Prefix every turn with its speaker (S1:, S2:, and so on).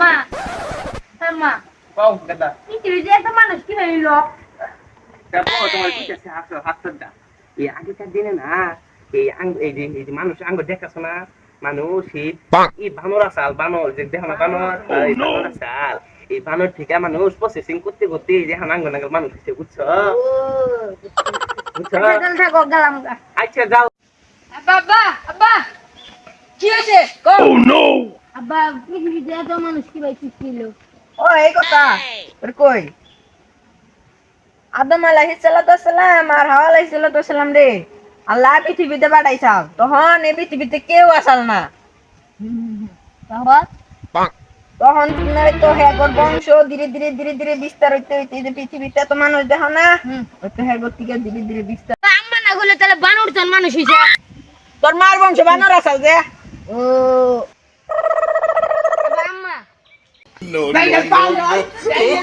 S1: মা হ্যাঁ মা।
S2: কও দাদা।
S1: পৃথিবীতে যে এত মানুষ কি হইল?
S2: দেখো তোমার কি আছে হাত হাতটা দা এই আগেকার দিনে না এই আঙ্গ এই যে এই যে মানুষ আঙ্গ দেখাছো না মানুষ এই বানর আসাল বানর যে দেখো না বানর এই বানর আসাল। এই বানর থেকে মানুষ প্রসেসিং করতে করতে এই যে এখন আঙ্গ নাঙ্গল মানুষ হচ্ছে বুঝছ?
S1: গা।
S2: আচ্ছা যাও।
S1: আব্বা আব্বা আব্বা কি হয়েছে? আব্বা পৃথিবীতে এত মানুষ কি ভাই ছিল?
S3: ও এই কথা। তোর কই? আদম আলাইহিস সালাতু সালাম আর হাওয়া আলাইহিস সালাতু সালাম রে। আল্লাহ পৃথিবীতে পাঠাইছাও। তখন এই পৃথিবীতে কেউ আসাল না। তখন? তো হ্যাগর বংশ ধীরে ধীরে ধীরে ধীরে বিস্তার হইতে হইতে যে পৃথিবীতে তো মানুষ দেখো না ওই তো হ্যাগর থেকে ধীরে ধীরে বিস্তার
S1: আম্মা না গেলে তাহলে বানর তোর মানুষ হইছে।
S3: তোর মার বংশ বানর আসাল যে।
S1: ও। No, Dahil
S4: no, nagpalo! no. Dahil!